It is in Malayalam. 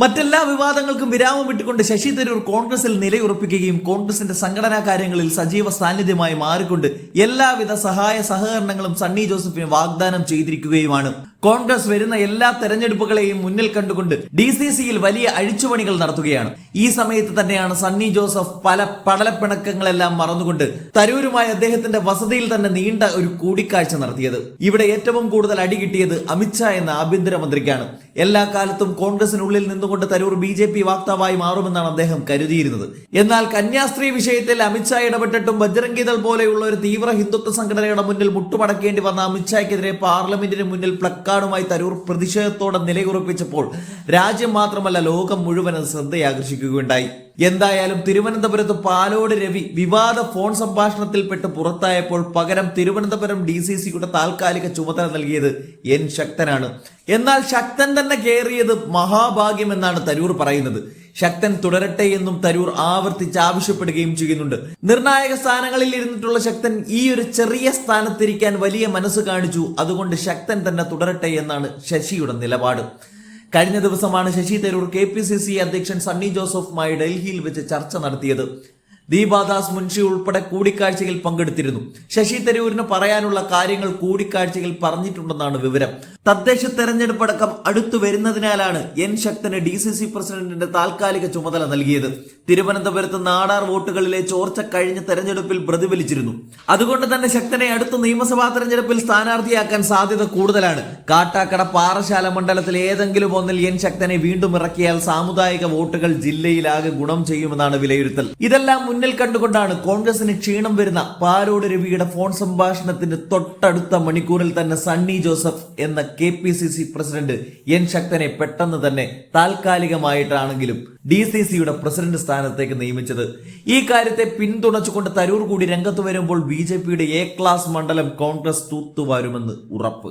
മറ്റെല്ലാ വിവാദങ്ങൾക്കും വിരാമം വിട്ടുകൊണ്ട് ശശി തരൂർ കോൺഗ്രസിൽ നിലയുറപ്പിക്കുകയും കോൺഗ്രസിന്റെ സംഘടനാ കാര്യങ്ങളിൽ സജീവ സാന്നിധ്യമായി മാറിക്കൊണ്ട് എല്ലാവിധ സഹായ സഹകരണങ്ങളും സണ്ണി ജോസഫിന് വാഗ്ദാനം ചെയ്തിരിക്കുകയുമാണ്. കോൺഗ്രസ് വരുന്ന എല്ലാ തെരഞ്ഞെടുപ്പുകളെയും മുന്നിൽ കണ്ടുകൊണ്ട് ഡി സി സിയിൽ വലിയ അഴിച്ചുപണികൾ നടത്തുകയാണ്. ഈ സമയത്ത് തന്നെയാണ് സണ്ണി ജോസഫ് പല പടലപ്പിണക്കങ്ങളെല്ലാം മറന്നുകൊണ്ട് തരൂരുമായി അദ്ദേഹത്തിന്റെ വസതിയിൽ തന്നെ നീണ്ട ഒരു കൂടിക്കാഴ്ച നടത്തിയത്. ഇവിടെ ഏറ്റവും കൂടുതൽ അടി കിട്ടിയത് അമിത്ഷാ എന്ന ആഭ്യന്തരമന്ത്രിക്കാണ് എല്ലാ കാലത്തും കോൺഗ്രസിനുള്ളിൽ നിന്നുകൊണ്ട് തരൂർ ബി ജെ പി വാക്താവായി മാറുമെന്നാണ് അദ്ദേഹം കരുതിയിരുന്നത്. എന്നാൽ കന്യാസ്ത്രീ വിഷയത്തിൽ അമിത്ഷാ ഇടപെട്ടിട്ടും ബജ്രംഗീദൾ പോലെയുള്ള ഒരു തീവ്ര ഹിന്ദുത്വ സംഘടനയുടെ മുന്നിൽ മുട്ടുമടക്കേണ്ടി വന്ന അമിത്ഷായ്ക്കെതിരെ പാർലമെന്റിന് മുന്നിൽ പ്ലക്കാർഡുമായി തരൂർ പ്രതിഷേധത്തോടെ നിലയുറപ്പിച്ചപ്പോൾ രാജ്യം മാത്രമല്ല ലോകം മുഴുവൻ അത് ശ്രദ്ധയാകർഷിക്കുകയുണ്ടായി. എന്തായാലും തിരുവനന്തപുരത്ത് പാലോട് രവി വിവാദ ഫോൺ സംഭാഷണത്തിൽപ്പെട്ട് പുറത്തായപ്പോൾ പകരം തിരുവനന്തപുരം ഡി സി സിയുടെ താൽക്കാലിക ചുമതല നൽകിയത് എൻ ശക്തനാണ്. എന്നാൽ ശക്തൻ തന്നെ കയറിയത് മഹാഭാഗ്യം എന്നാണ് തരൂർ പറയുന്നത്. ശക്തൻ തുടരട്ടെ എന്നും തരൂർ ആവർത്തിച്ച് ആവശ്യപ്പെടുകയും ചെയ്യുന്നുണ്ട്. നിർണായക സ്ഥാനങ്ങളിൽ ഇരുന്നിട്ടുള്ള ശക്തൻ ഈ ഒരു ചെറിയ സ്ഥാനത്തിരിക്കാൻ വലിയ മനസ്സ് കാണിച്ചു. അതുകൊണ്ട് ശക്തൻ തന്നെ തുടരട്ടെ എന്നാണ് ശശിയുടെ നിലപാട്. കഴിഞ്ഞ ദിവസമാണ് Shashi Tharoor K P C C അധ്യക്ഷൻ സണ്ണി ജോസഫുമായി ഡൽഹിയിൽ വെച്ച് ചർച്ച നടത്തിയത്. ദീപാദാസ് മുൻഷി ഉൾപ്പെടെ കൂടിക്കാഴ്ചയിൽ പങ്കെടുത്തിരുന്നു. ശശി തരൂരിന് പറയാനുള്ള കാര്യങ്ങൾ കൂടിക്കാഴ്ചയിൽ പറഞ്ഞിട്ടുണ്ടെന്നാണ് വിവരം. തദ്ദേശ തെരഞ്ഞെടുപ്പ് അടക്കം അടുത്തു വരുന്നതിനാലാണ് എൻ ശക്തന് ഡി സി സി പ്രസിഡന്റിന്റെ താൽക്കാലിക ചുമതല നൽകിയത്. തിരുവനന്തപുരത്ത് നാടാർ വോട്ടുകളിലെ ചോർച്ച കഴിഞ്ഞ തെരഞ്ഞെടുപ്പിൽ പ്രതിഫലിച്ചിരുന്നു. അതുകൊണ്ട് തന്നെ ശക്തനെ അടുത്ത നിയമസഭാ തെരഞ്ഞെടുപ്പിൽ സ്ഥാനാർത്ഥിയാക്കാൻ സാധ്യത കൂടുതലാണ്. കാട്ടാക്കട പാറശാല മണ്ഡലത്തിൽ ഏതെങ്കിലും ഒന്നിൽ എൻ ശക്തനെ വീണ്ടും ഇറക്കിയാൽ സാമുദായിക വോട്ടുകൾ ജില്ലയിലാകെ ഗുണം ചെയ്യുമെന്നാണ് വിലയിരുത്തൽ. ഇതെല്ലാം മുന്നിൽ കണ്ടുകൊണ്ടാണ് കോൺഗ്രസിന് ക്ഷീണം വരുന്ന പാലോട് രവിയുടെ ഫോൺ സംഭാഷണത്തിന്റെ തൊട്ടടുത്ത മണിക്കൂറിൽ തന്നെ സണ്ണി ജോസഫ് എന്ന കെ പ്രസിഡന്റ് എൻ ശക്തനെ പെട്ടെന്ന് തന്നെ താൽക്കാലികമായിട്ടാണെങ്കിലും ഡി സി സിയുടെ പ്രസിഡന്റ് സ്ഥാനത്തേക്ക് നിയമിച്ചത്. ഈ കാര്യത്തെ പിന്തുണച്ചുകൊണ്ട് തരൂർ കൂടി രംഗത്ത് വരുമ്പോൾ ബി ജെ പിയുടെ എ ക്ലാസ് മണ്ഡലം കോൺഗ്രസ് തൂത്തുവാരുമെന്ന് ഉറപ്പ്.